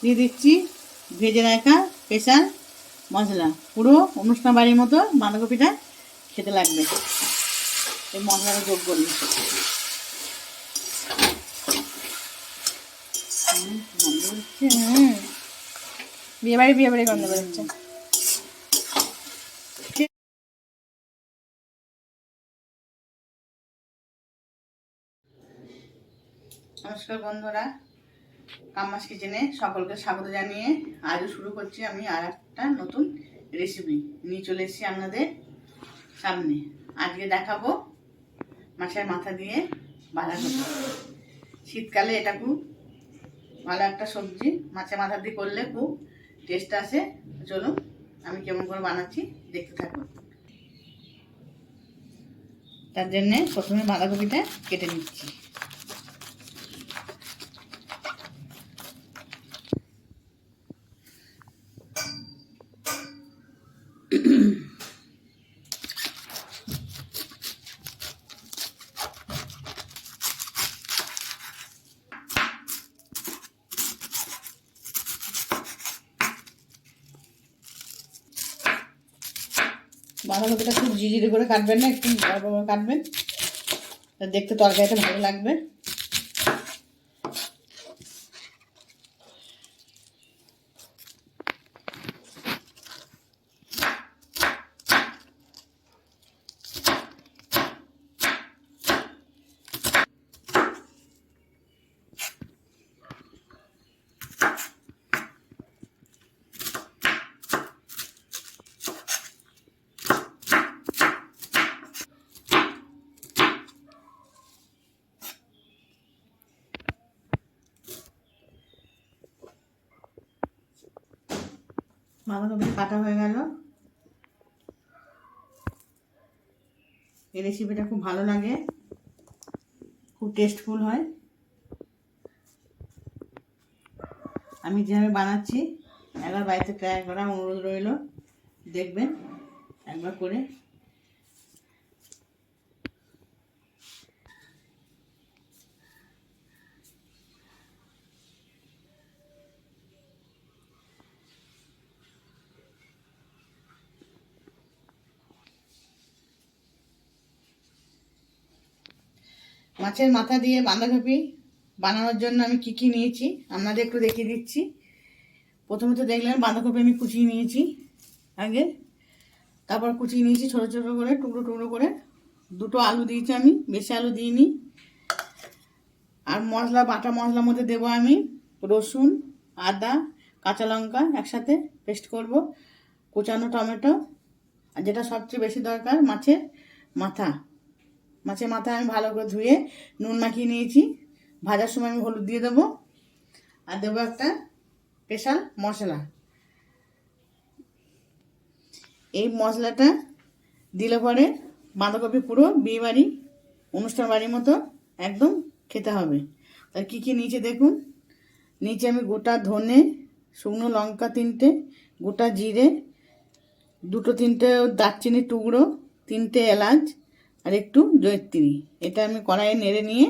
দিয়ে দিচ্ছি ভেজে রাখা স্পেশাল মশলা। পুরো অনুষ্ঠান বাড়ির মতো বাঁধাকপিটা খেতে লাগবে। এই মশলাটা যোগ করলে বিয়ে বাড়ি বিয়ে বাড়ি গন্ধ বেরোচ্ছে নমস্কার বন্ধুরা। কাম্মাস কিচেনে সকলকে স্বাগত জানিয়ে আজও শুরু করছি আমি আর একটা নতুন রেসিপি নিয়ে চলে এসেছি আপনাদের সামনে। আজকে দেখাবো মাছের মাথা দিয়ে বাঁধাকপি। শীতকালে এটা খুব ভালো একটা সবজি। মাছের মাথা দিয়ে করলে খুব টেস্ট আসে। চলুন, আমি কেমন করে বানাচ্ছি দেখতে থাকুন। তার জন্যে প্রথমে বাঁধাকপিটা কেটে নিচ্ছি। বাঁধাকপিটা খুব ঝিঝিরি করে কাটবেন না একটু কাটবেন। দেখতে তরকারিটা ভালো লাগবে। বাঁধাকপিটা কাটা হয়ে গেল। এই রেসিপিটা খুব ভালো লাগে। খুব টেস্টফুল হয়। আমি যেভাবে বানাচ্ছি, একবার বাড়িতে ট্রাই করা অনুরোধ রইল। দেখবেন, একবার করে মাছের মাথা দিয়ে বাঁধাকপি বানানোর জন্য আমি কি কি নিয়েছি আপনাদের একটু দেখিয়ে দিচ্ছি। প্রথমে তো দেখলেন বাঁধাকপি আমি কুচিয়ে নিয়েছি আগে। তারপর কুচিয়ে নিয়েছি ছোটো ছোটো করে, টুকরো টুকরো করে। দুটো আলু দিয়েছি আমি, বেশি আলু দিইনি। আর মশলা, বাটা মশলার মধ্যে দেবো আমি রসুন, আদা, কাঁচা লঙ্কা একসাথে পেস্ট করব, কুচানো টমেটো, আর যেটা সবচেয়ে বেশি দরকার মাছের মাথা। মাছের মাথা আমি ভালো করে ধুয়ে নুন মাখিয়ে নিয়েছি। ভাজার সময় আমি হলুদ দিয়ে দেবো। আর দেবো একটা স্পেশাল মশলা। এই মশলাটা দিলে পরে বাঁধাকপি পুরো বিয়ে বাড়ি অনুষ্ঠান বাড়ির মতো একদম খেতে হবে। তার কী কী নিচে দেখুন। নিচে আমি গোটা ধনে, শুকনো লঙ্কা তিনটে, গোটা জিরে, দুটো তিনটে দারচিনি টুকরো, তিনটে এলাচ আর একটু জয়িত্রী। এটা আমি কড়াইয়ে নেড়ে নিয়ে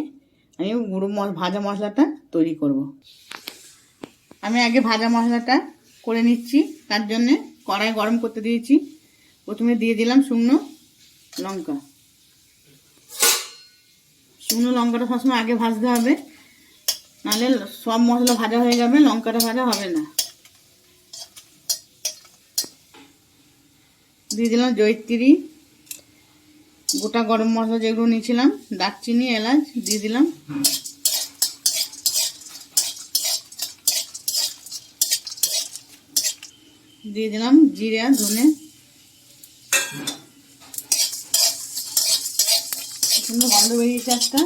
আমি গুঁড়ো ভাজা মশলাটা তৈরি করব। আমি আগে ভাজা মশলাটা করে নিচ্ছি, তার জন্যে কড়াই গরম করতে দিয়েছি। প্রথমে দিয়ে দিলাম শুকনো লঙ্কা। শুকনো লঙ্কাটা সবসময় আগে ভাজতে হবে, নাহলে সব মশলা ভাজা হয়ে যাবে, লঙ্কাটা ভাজা হবে না। দিয়ে দিলাম জয়িত্রী। গোটা গরম মশলা যেগুলো নিয়েছিলাম, দারচিনি, এলাচ দিয়ে দিলাম। দিয়ে দিলাম জিরা, ধনে। গন্ধ বেরিয়েছে একটা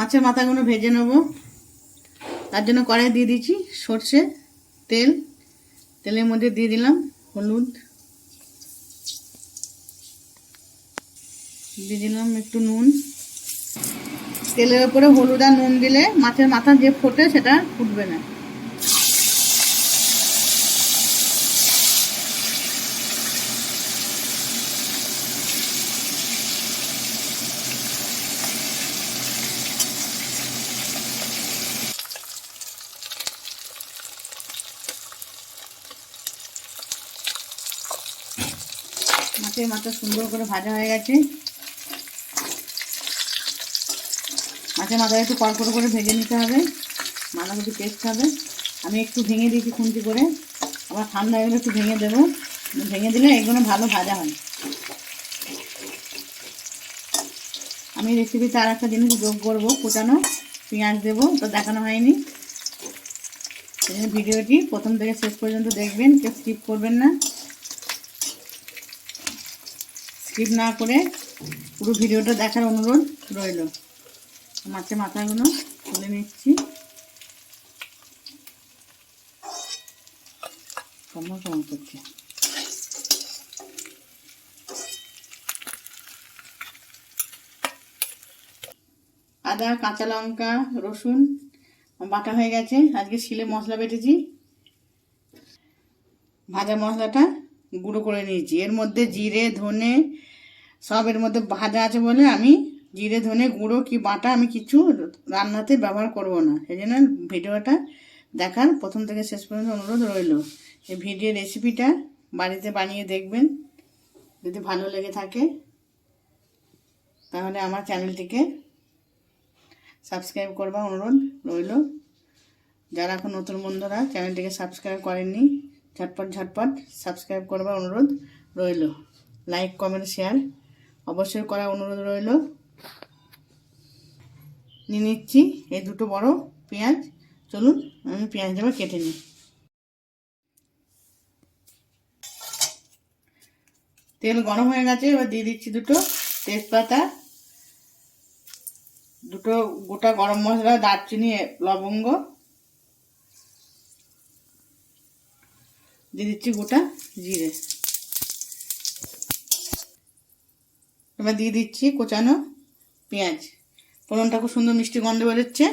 মাছের মাথাগুলো ভেজে নেব। তার জন্য কড়াই দিয়ে দিচ্ছি সর্ষে, তেল। তেলের মধ্যে দিয়ে দিলাম হলুদ। দিয়ে দিলাম একটু নুন। তেলের উপরে হলুদ আর নুন দিলে মাছের মাথা যে ফোটে সেটা ফুটবে না। মাছের মাথা সুন্দর করে ভাজা হয়ে গেছে। মাছের মাথা একটু কড়কড়ো করে ভেজে নিতে হবে। বাঁধাকপি টেস্ট হবে। আমি একটু ভেঙে দিয়েছি খুন্তি করে। আবার ঠান্ডা হয়ে একটু ভেঙে দেবো। ভেঙে দিলে এগুলো ভালো ভাজা হয়। আমি রেসিপিতে আর একটা জিনিস যোগ করব, কুচানো পেঁয়াজ দেবো। তো দেখানো হয়নি। ভিডিওটি প্রথম থেকে শেষ পর্যন্ত দেখবেন, কেউ স্কিপ করবেন না। স্কিপ না করে পুরো ভিডিওটা দেখার অনুরোধ রইল। মাছের মাথাগুলো তুলে নিচ্ছি। আদা, কাঁচা লঙ্কা, রসুন বাটা হয়ে গেছে। আজকে শিলে মশলা বেটেছি। ভাজা মশলাটা গুঁড়ো করে নিয়েছি। এর মধ্যে জিরে, ধনে সব এর মধ্যে ভাজা আছে বলে আমি জিরে, ধনে গুঁড়ো কি বাটা আমি কিছু রান্নাতে ব্যবহার করব না। সেই জন্য ভিডিওটা দেখার প্রথম থেকে শেষ পর্যন্ত অনুরোধ রইল। এই ভিডিও রেসিপিটা বাড়িতে বানিয়ে দেখবেন। যদি ভালো লেগে থাকে, তাহলে আমার চ্যানেলটিকে সাবস্ক্রাইব করবা অনুরোধ রইল। যারা এখন নতুন বন্ধুরা, চ্যানেলটিকে সাবস্ক্রাইব করেননি, ঝটপট ঝটপট সাবস্ক্রাইব করবার অনুরোধ রইল। লাইক কমেন্ট শেয়ার অবশ্যই করার অনুরোধ রইল। নিয়ে নিচ্ছি এই দুটো বড় পেঁয়াজ। চলুন, আমি পেঁয়াজ দেবো কেটে নিই। তেল গরম হয়ে গেছে, এবার দিয়ে দিচ্ছি দুটো তেজপাতা। দুটো গোটা গরম মশলা, দারচিনি, লবঙ্গ। দিয়ে দিচ্ছি গোটা জিরে। এবার দিয়ে দিচ্ছি কোচানো পেঁয়াজ। ফোড়নটা খুব সুন্দর মিষ্টি গন্ধ বেরোচ্ছে।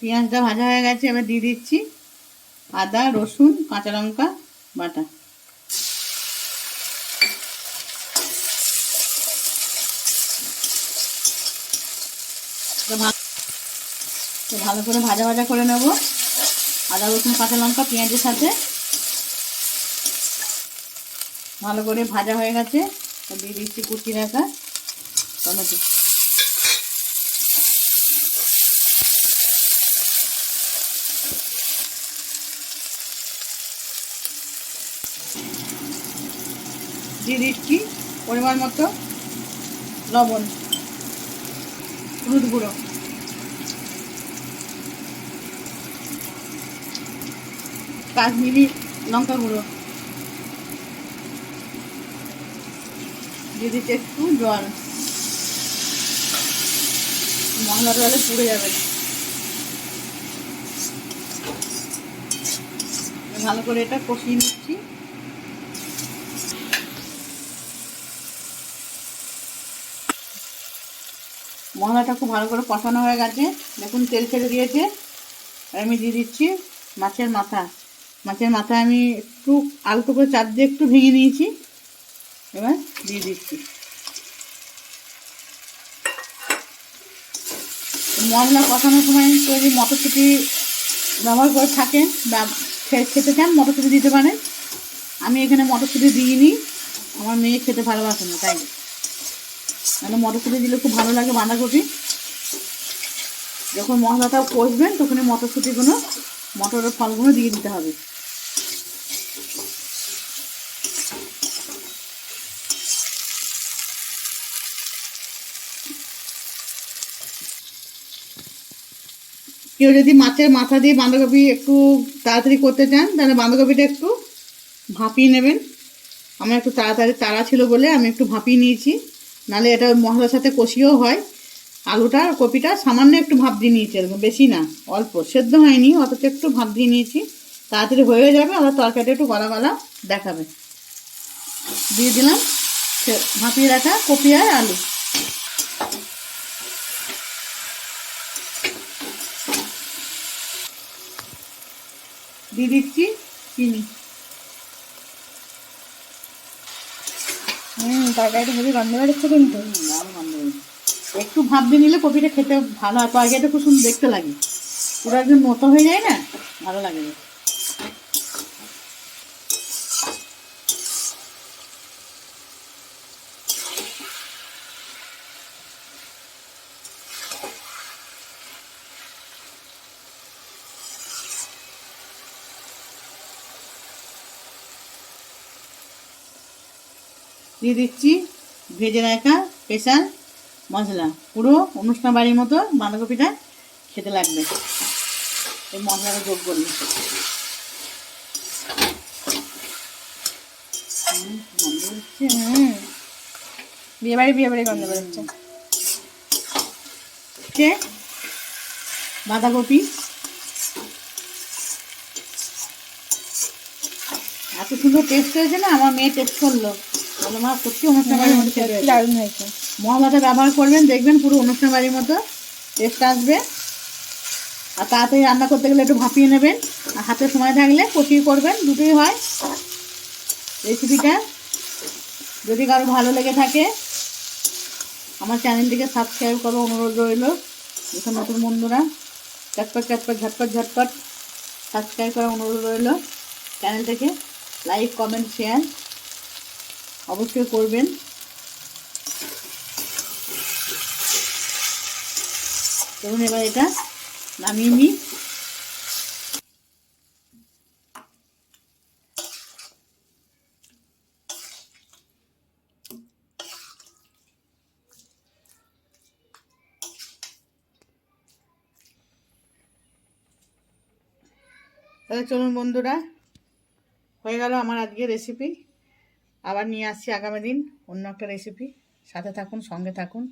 পেঁয়াজটা ভাজা হয়ে গেছে, এবার দিয়ে দিচ্ছি আদা, রসুন, কাঁচা লঙ্কা, বাটা। তো ভালো করে ভাজা ভাজা করে নেব। আদা, রসুন, কাঁচা লঙ্কা, পেঁয়াজের সাথে। ভালো করে ভাজা হয়ে গেছে। দিয়ে দিচ্ছি কুচি রাখা টমেটো। দিয়ে দিচ্ছি পরিমাণ মতো লবণ। হলুদ গুঁড়ো। কাশ্মীরি লঙ্কা গুঁড়ো। দিচ্ছি একটু জল। মশলাটা হলে পুড়ে যাবে। ভালো করে এটা কষিয়ে নিচ্ছি। মশলাটা খুব ভালো করে কষানো হয়ে গেছে। দেখুন, তেল ছেড়ে দিয়েছে। আর আমি দিয়ে দিচ্ছি মাছের মাথা। মাছের মাথা আমি একটু আলতো করে চাপ দিয়ে একটু ভেঙে নিয়েছি। এবার দিয়ে দিচ্ছি। মশলা কষানোর সময় যদি মটরশুঁটি ব্যবহার করে থাকেন বা খেতে চান, মটরশুঁটি দিতে পারেন। আমি এখানে মটরশুঁটি দিইনি। আমার মেয়ে খেতে ভালোবাসে না, তাই মানে মটরশুঁটি দিলে খুব ভালো লাগে বাঁধাকপি। যখন মশলাটা কষবেন তখন মটরশুঁটিগুলো, মটরের ফলগুলো দিয়ে দিতে হবে। কেউ যদি মাছের মাথা দিয়ে বাঁধাকপি একটু তাড়াতাড়ি করতে চান, তাহলে বাঁধাকপিটা একটু ভাপিয়ে নেবেন। আমার একটু তাড়াতাড়ি তাড়া ছিল বলে আমি একটু ভাপিয়ে নিয়েছি। নাহলে এটা মশলার সাথে কষিয়েও হয়। আলুটা, কপিটা সামান্য একটু ভাপ দিয়ে নিয়েছি এরকম, বেশি না, অল্প। সেদ্ধ হয়নি, অথচ একটু ভাপ দিয়ে নিয়েছি। তাড়াতাড়ি হয়ে যাবে, আবার তরকারিটা একটু গলা গলা দেখাবে। দিয়ে দিলাম ভাপিয়ে রাখা কপি আর আলু। দিয়ে দিচ্ছি চিনি। হুম কিন্তু। একটু ভাপ দিয়ে নিলে কপিটা খেতে ভালো হয়, তরকারিটা খুব সুন্দর দেখতে লাগে। পুরো একদম মতো হয়ে যায় না? ভালো লাগে দিয়ে দিচ্ছি ভেজে রাখা স্পেশাল মশলা। পুরো অনুষ্ঠান বাড়ির মতো বাঁধাকপিটা খেতে লাগবে। এই মশলাটা যোগ করলে বিয়ে বাড়ি বিয়ে বাড়ি গন্ধ বেরোচ্ছে বাঁধাকপি। এত সুন্দর টেস্ট হয়েছে না? আমার মেয়ে টেস্ট করল। বলে মা সত্যি অনুষ্ঠান বাড়ির মতো। দারুণ হয়েছে। মশলাটা ব্যবহার করবেন, দেখবেন পুরো অনুষ্ঠান বাড়ির মতো টেস্ট আসবে। আর তাড়াতাড়ি রান্না করতে গেলে একটু ভাপিয়ে নেবেন। আর হাতে সময় থাকলে কষিয়ে করবেন, দুটোই হয়। রেসিপিটা যদি কারও ভালো লেগে থাকে, আমার চ্যানেলটিকে সাবস্ক্রাইব করো, অনুরোধ রইল। যেসব নতুন বন্ধুরা চটপট চটপট ঝটপট ঝটপট সাবস্ক্রাইব করার অনুরোধ রইল। চ্যানেলটাকে লাইক, কমেন্ট, শেয়ার। অবশ্যই করবেন। ধরুন এবার এটা নামিয়ে নিই। তাহলে চলুন বন্ধুরা, হয়ে গেল আমার আজকে রেসিপি আবার নিয়ে আসছি আগামী দিন অন্য একটা রেসিপি সাথে থাকুন সঙ্গে থাকুন।